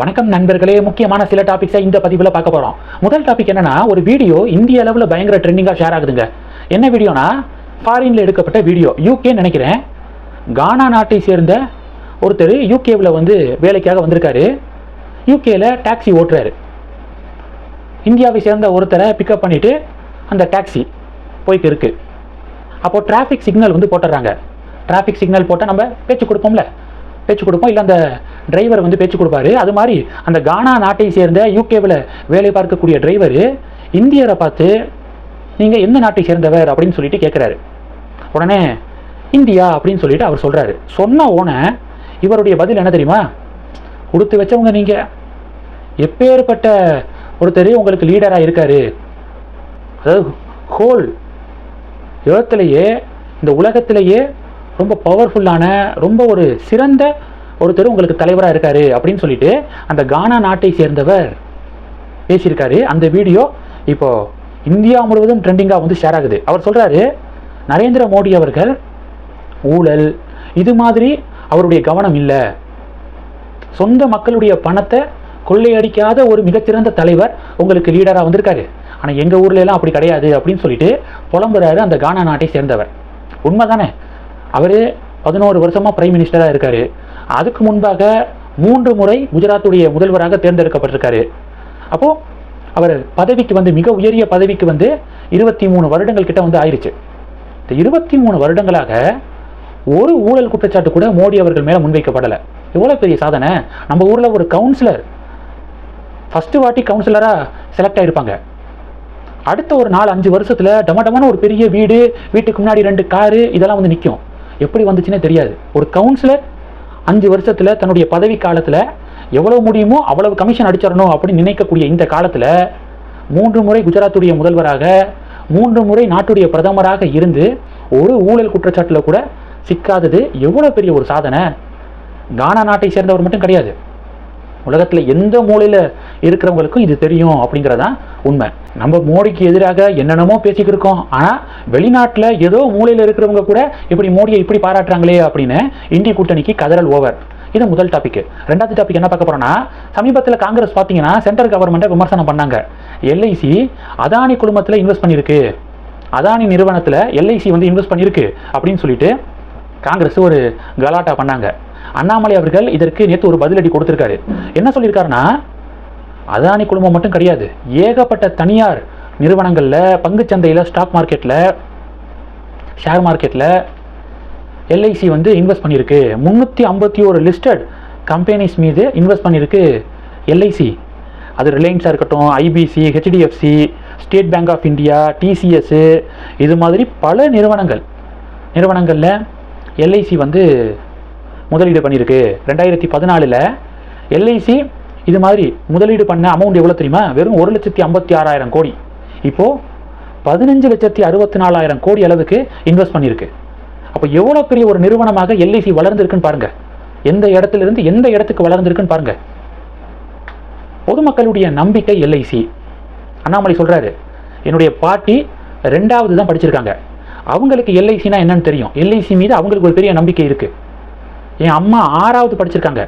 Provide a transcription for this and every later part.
வணக்கம் நண்பர்களே. முக்கியமான சில டாபிக்ஸை இந்த பதிவில் பார்க்க போகிறோம் முதல் டாபிக் என்னன்னா ஒரு வீடியோ இந்திய அளவில் பயங்கர ட்ரெண்டிங்காக ஷேர் ஆகுதுங்க. என்ன வீடியோனா? ஃபாரின்ல எடுக்கப்பட்ட வீடியோ. யூகே நினைக்கிறேன். கானா நாட்டை சேர்ந்த ஒருத்தர் யூகேவில் வந்து வேலைக்காக வந்திருக்காரு. யூகேல டாக்ஸி ஓட்டுறாரு. இந்தியாவை சேர்ந்த ஒருத்தரை பிக்கப் பண்ணிட்டு அந்த டாக்ஸி போயிட்டு இருக்கு. அப்போ டிராஃபிக் சிக்னல் வந்து போட்டுடுறாங்க டிராஃபிக் சிக்னல் போட்டால் நம்ம பேச்சு கொடுப்போம்ல. பேச்சு கொடுப்போம். இல்லை அந்த டிரைவர் வந்து பேச்சு கொடுப்பாரு. அது மாதிரி அந்த கானா நாட்டை சேர்ந்த யூகேவில் வேலை பார்க்கக்கூடிய டிரைவர் இந்தியரை பார்த்து நீங்கள் எந்த நாட்டை சேர்ந்தவர்? அப்படின்னு சொல்லிட்டு கேட்குறாரு உடனே இந்தியா அப்படின்னு சொல்லிட்டு அவர் சொல்கிறாரு சொன்ன உடனே இவருடைய பதில் என்ன தெரியுமா? கொடுத்து வச்சவங்க நீங்கள் எப்பேற்பட்ட ஒருத்தர் உங்களுக்கு லீடராக இருக்காரு. அதாவது ஹோல் இடத்துலையே இந்த உலகத்திலேயே ரொம்ப பவர்ஃபுல்லான ரொம்ப ஒரு சிறந்த ஒருத்தர் உங்களுக்கு தலைவராக இருக்கார் அப்படின்னு சொல்லிட்டு அந்த கானா நாட்டை சேர்ந்தவர் பேசியிருக்காரு. அந்த வீடியோ இப்போ இந்தியா முழுவதும் ட்ரெண்டிங்காக வந்து ஷேர் ஆகுது. அவர் சொல்கிறாரு நரேந்திர மோடி அவர்கள் ஊழல் இது மாதிரி அவருடைய கவனம் இல்லை. சொந்த மக்களுடைய பணத்தை கொள்ளையடிக்காத ஒரு மிகச்சிறந்த தலைவர் உங்களுக்கு லீடராக வந்திருக்காரு. ஆனால் எங்கள் ஊர்லலாம் அப்படி கிடையாது அப்படின்னு சொல்லிட்டு புலம்புறாரு அந்த கானா நாட்டை சேர்ந்தவர். உண்மை தானே அவர் பதினோரு வருஷமாக பிரைம் மினிஸ்டராக இருக்கார். அதுக்கு முன்பாக மூன்று முறை குஜராத்துடைய முதல்வராக தேர்ந்தெடுக்கப்பட்டிருக்காரு. அப்போது அவர் பதவிக்கு வந்து மிக உயரிய பதவிக்கு வந்து இருபத்தி மூணு வருடங்கள் கிட்ட வந்து ஆயிடுச்சு இந்த இருபத்தி மூணு வருடங்களாக ஒரு ஊழல் குற்றச்சாட்டு கூட மோடி அவர்கள் மேலே முன்வைக்கப்படலை. எவ்வளோ பெரிய சாதனை? நம்ம ஊரில் ஒரு கவுன்சிலர் ஃபஸ்ட்டு வாட்டி கவுன்சிலராக செலக்ட் ஆகிருப்பாங்க அடுத்த ஒரு நாலு அஞ்சு வருஷத்தில் டம ஒரு பெரிய வீடு வீட்டுக்கு முன்னாடி ரெண்டு காரு இதெல்லாம் வந்து நிற்கும் எப்படி வந்துச்சுன்னே தெரியாது. ஒரு கவுன்சிலர் அஞ்சு வருஷத்தில் தன்னுடைய பதவி காலத்தில் எவ்வளவு முடியுமோ அவ்வளவு கமிஷன் அடிச்சிடணும் அப்படின்னு நினைக்கக்கூடிய இந்த காலத்தில் மூன்று முறை குஜராத்துடைய முதல்வராக மூன்று முறை நாட்டுடைய பிரதமராக இருந்து ஒரு ஊழல் குற்றச்சாட்டில் கூட சிக்காதது எவ்வளோ பெரிய ஒரு சாதனை. கானா நாட்டை சேர்ந்தவர் மட்டும் கிடையாது. உலகத்தில் எந்த மூலையில் இருக்கிறவங்களுக்கும் இது தெரியும் அப்படிங்கிறதான் உண்மை. நம்ம மோடிக்கு எதிராக என்னென்னமோ பேசிக்கிட்டு இருக்கோம். ஆனால் வெளிநாட்டில் ஏதோ மூலையில் இருக்கிறவங்க கூட இப்படி மோடியை இப்படி பாராட்டுறாங்களே அப்படின்னு இந்திய கூட்டணிக்கு கதறல் ஓவர். இது முதல் டாபிக் ரெண்டாவது டாபிக் என்ன பார்க்க போகிறோன்னா சமீபத்தில் காங்கிரஸ் பார்த்தீங்கன்னா சென்ட்ரல் கவர்மெண்ட்டை விமர்சனம் பண்ணாங்க. எல்ஐசி அதானி குழுமத்தில் இன்வெஸ்ட் பண்ணியிருக்கு. அதானி நிறுவனத்தில் எல்ஐசி வந்து இன்வெஸ்ட் பண்ணியிருக்கு அப்படின்னு சொல்லிட்டு காங்கிரஸ் ஒரு கலாட்டா பண்ணாங்க. அண்ணாமலை அவர்கள் இதற்கு நேற்று ஒரு பதிலடி கொடுத்திருக்காரு. என்ன சொல்லியிருக்காருன்னா அதானி குழுமம் மட்டும் கிடையாது ஏகப்பட்ட தனியார் நிறுவனங்களில் பங்கு சந்தையில் ஸ்டாக் மார்க்கெட்டில் ஷேர் மார்க்கெட்டில் எல்ஐசி வந்து இன்வெஸ்ட் பண்ணியிருக்கு. முந்நூற்றி ஐம்பத்தி ஒரு லிஸ்டட் கம்பெனிஸ் மீது இன்வெஸ்ட் பண்ணியிருக்கு எல்ஐசி அது ரிலையன்ஸாக இருக்கட்டும் IPC HDFC State Bank of India TCS இது மாதிரி பல நிறுவனங்கள் நிறுவனங்களில் எல்ஐசி வந்து முதலீடு பண்ணியிருக்கு. ரெண்டாயிரத்தி பதினாலில் எல்ஐசி இது மாதிரி முதலீடு பண்ண அமௌண்ட் எவ்வளோ தெரியுமா? வெறும் ஒரு லட்சத்தி ஐம்பத்தி ஆறாயிரம் கோடி. இப்போது பதினஞ்சு லட்சத்தி அறுபத்தி நாலாயிரம் கோடி அளவுக்கு இன்வெஸ்ட் பண்ணியிருக்கு. அப்போ எவ்வளோ பெரிய ஒரு நிறுவனமாக எல்ஐசி வளர்ந்துருக்குன்னு பாருங்கள் எந்த இடத்துல இருந்து எந்த இடத்துக்கு வளர்ந்துருக்குன்னு பாருங்கள் பொதுமக்களுடைய நம்பிக்கை எல்ஐசி அண்ணாமலை சொல்கிறாரு என்னுடைய பாட்டி ரெண்டாவது தான் படிச்சிருக்காங்க. அவங்களுக்கு எல்ஐசினா என்னன்னு தெரியும். எல்ஐசி மீது அவங்களுக்கு ஒரு பெரிய நம்பிக்கை இருக்குது என் அம்மா ஆறாவது படிச்சிருக்காங்க.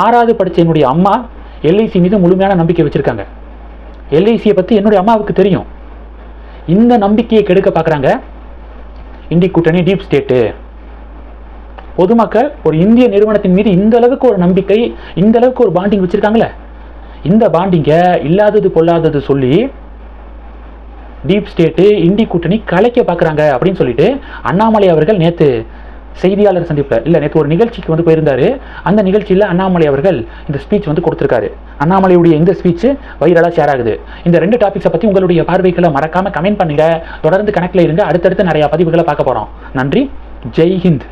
ஆறாவது படித்த என்னுடைய அம்மா எல்ஐசி மீது முழுமையான நம்பிக்கை வச்சுருக்காங்க. எல்ஐசியை பற்றி என்னுடைய அம்மாவுக்கு தெரியும். இந்த நம்பிக்கையை கெடுக்க பார்க்குறாங்க இந்தி கூட்டணி டீப் ஸ்டேட்டு பொதுமக்கள் ஒரு இந்திய நிறுவனத்தின் மீது இந்த அளவுக்கு ஒரு நம்பிக்கை இந்த அளவுக்கு ஒரு பாண்டிங் வச்சுருக்காங்களே. இந்த பாண்டிங்கை இல்லாதது பொல்லாதது சொல்லி டீப் ஸ்டேட்டு இந்தி கூட்டணி கலைக்க பார்க்குறாங்க அப்படின்னு சொல்லிட்டு அண்ணாமலை அவர்கள் நேற்று செய்தியாளர் சந்திப்பில் இல்லை நேற்று ஒரு நிகழ்ச்சிக்கு வந்து போயிருந்தாரு. அந்த நிகழ்ச்சியில் அண்ணாமலை அவர்கள் இந்த ஸ்பீச் வந்து கொடுத்துருக்காரு. அண்ணாமலையுடைய இந்த ஸ்பீச் வைரலாக ஷேர் ஆகுது. இந்த ரெண்டு டாபிக்ஸை பற்றி உங்களுடைய பார்வைகளை மறக்காமல் கமெண்ட் பண்ணுங்க. தொடர்ந்து கணக்கில் இருங்க. அடுத்தடுத்து நிறையா பதிவுகளை பார்க்க போகிறோம் நன்றி. ஜெய் ஹிந்த்.